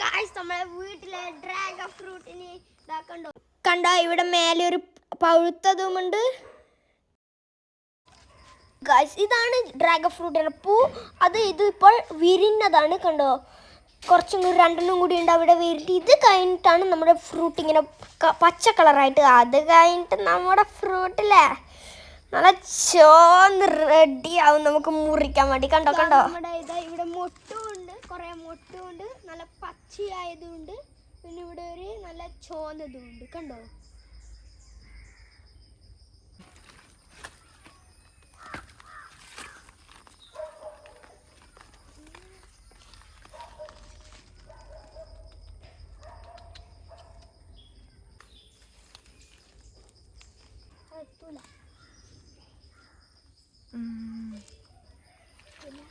Guys നമ്മളെ വീട്ടിലെ dragon ഫ്രൂട്ടിന് ഇതാക്കണ്ടോ കണ്ട? ഇവിടെ മേലെ ഒരു പഴുത്തതുമുണ്ട്. ഗായ്സ് ഇതാണ് ഡ്രാഗൺ ഫ്രൂട്ടിന്റെ പൂ. അത് ഇത് ഇപ്പോൾ വിരിഞ്ഞതാണ് കണ്ടോ? കുറച്ചും കൂടി രണ്ടെണ്ണം കൂടി ഉണ്ട് അവിടെ വിരിഞ്ഞിട്ട് ഇത് കഴിഞ്ഞിട്ടാണ് നമ്മുടെ ഫ്രൂട്ട് ഇങ്ങനെ പച്ച കളറായിട്ട് അത് കഴിഞ്ഞിട്ട് നമ്മുടെ ഫ്രൂട്ടിലെ നല്ല ചോന്ന് റെഡി ആവും നമുക്ക് മുറിക്കാൻ വേണ്ടി. കണ്ടോ കണ്ടോ? നമ്മുടെ ഇതാ ഇവിടെ മുട്ടുമുണ്ട് കുറെ മുട്ടുമുണ്ട് നല്ല പച്ചയായതുണ്ട് പിന്നെ ഇവിടെ ഒരു നല്ല ചോന്നതുണ്ട് കണ്ടോ എത്തൂല. പിന്നെ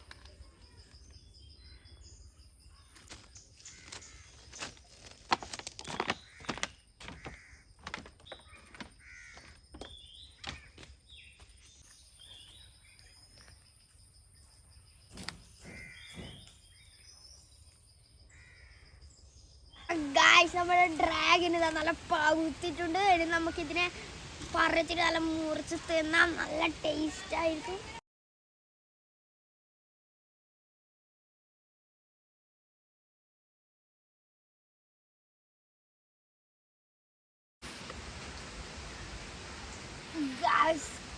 ഗായ്സ് നമ്മുടെ ഡ്രാഗൻ ഇതാ നല്ല പകുത്തിട്ടുണ്ട് ഇനി നമുക്കിതിനെ പറിച്ചിട്ട് നല്ല മുറിച്ച് തിന്നാൻ നല്ല ടേസ്റ്റ് ആയിരിക്കും.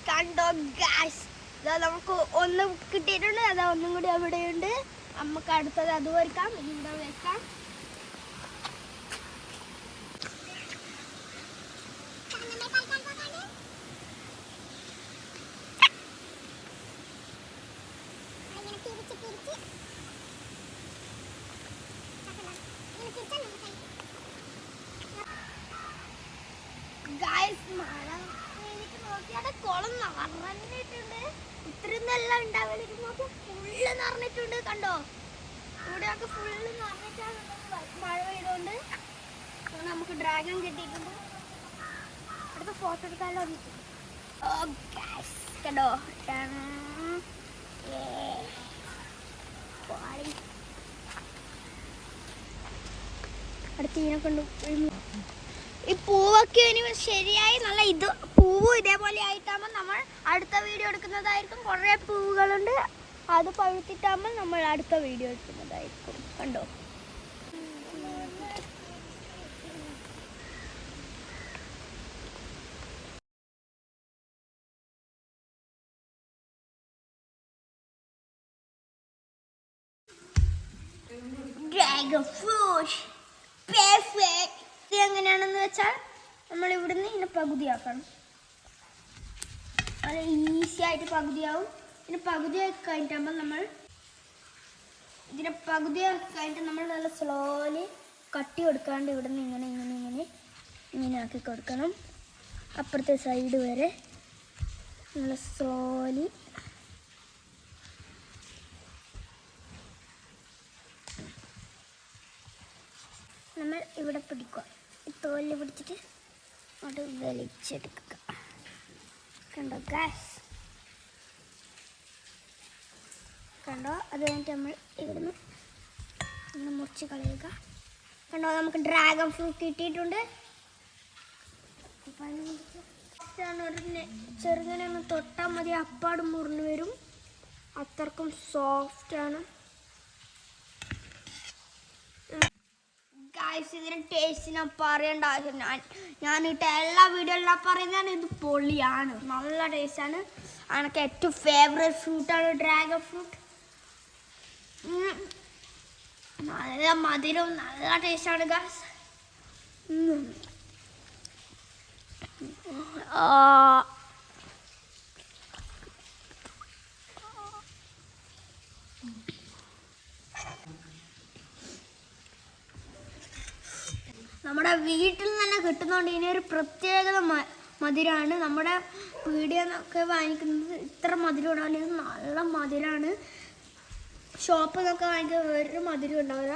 കണ്ടോ? ഗാസ് ഇതാ നമുക്ക് ഒന്ന് കിട്ടിയിട്ടുണ്ട്. അതാ ഒന്നും കൂടി അവിടെയുണ്ട്. നമുക്ക് അടുത്തത് അത് വരക്കാം ഇവിടെ വെക്കാം ഗായ്സ് മഴ എനിക്ക് നോക്കിയാടെ ഡ്രാഗൺ കിട്ടിയിട്ടുണ്ട്. അടുത്ത ഫോട്ടോ. ഏ. അടുത്ത ഇതിനെ കൊണ്ട് ഈ പൂവൊക്കെ ഇനി ശരിയായി നല്ല ഇത് പൂവ് ഇതേപോലെ ആയിട്ടാകുമ്പോൾ നമ്മൾ അടുത്ത വീഡിയോ എടുക്കുന്നതായിരിക്കും. കുറേ പൂവുകളുണ്ട്. അത് പഴുത്തിട്ടാകുമ്പോൾ നമ്മൾ അടുത്ത വീഡിയോ എടുക്കുന്നതായിരിക്കും. കണ്ടോ? ഡ്രാഗൺ ഫ്രൂട്ട് പെർഫെക്റ്റ് ഇത് എങ്ങനെയാണെന്ന് വെച്ചാൽ നമ്മൾ ഇവിടുന്ന് ഇതിനെ പകുതിയാക്കണം. അത് ഈസി ആയിട്ട് പകുതിയാവും. ഇതിന് പകുതിയാക്കി കഴിഞ്ഞിട്ടാകുമ്പോൾ നമ്മൾ ഇതിനെ പകുതിയാക്കി കഴിഞ്ഞിട്ട് നമ്മൾ നല്ല സ്ലോലി കട്ടി കൊടുക്കാണ്ട് ഇവിടുന്ന് ഇങ്ങനെ ഇങ്ങനെ ഇങ്ങനെ ഇങ്ങനെ ആക്കി കൊടുക്കണം. അപ്പുറത്തെ സൈഡ് വരെ. നല്ല സ്ലോലി നമ്മൾ ഇവിടെ പിടിക്കുക. ഈ തോലിൽ പിടിച്ചിട്ട് അത് വലിച്ചെടുക്കുക. കണ്ടോ ഗ്യാസ് കണ്ടോ? അത് കഴിഞ്ഞിട്ട് നമ്മൾ ഇവിടുന്ന് ഒന്ന് മുറിച്ച് കളയുക. കണ്ടോ നമുക്ക് ഡ്രാഗൺ ഫ്രൂട്ട് കിട്ടിയിട്ടുണ്ട്. ചെറുങ്ങനെ ഒന്ന് തൊട്ടാൽ മതി. അപ്പാട് മുറിഞ്ഞു വരും. അത്രക്കും സോഫ്റ്റ് ഗായ്സ് ഇതിന് ടേസ്റ്റ് ഞാൻ പറയേണ്ട ആവശ്യം ഞാൻ ഞാൻ ഇട്ട എല്ലാ വീഡിയോയിലും പറയുന്നതാണ് ഇത് പൊളിയാണ്. നല്ല ടേസ്റ്റാണ് എനിക്ക് ഏറ്റവും ഫേവറേറ്റ് ഫ്രൂട്ടാണ് ഡ്രാഗൺ ഫ്രൂട്ട് നല്ല മധുരവും നല്ല ടേസ്റ്റാണ് ഗാസ് നമ്മുടെ വീട്ടിൽ തന്നെ കിട്ടുന്നതുകൊണ്ട് ഇനി ഒരു പ്രത്യേകത മധുരമാണ് നമ്മുടെ പീടിയെന്നൊക്കെ വാങ്ങിക്കുന്നത് ഇത്ര മധുരം ഉണ്ടാവില്ല നല്ല മധുരമാണ് ഷോപ്പിൽ നിന്നൊക്കെ വാങ്ങിക്കുന്നത് വേറൊരു മധുരം ഉണ്ടാവില്ല.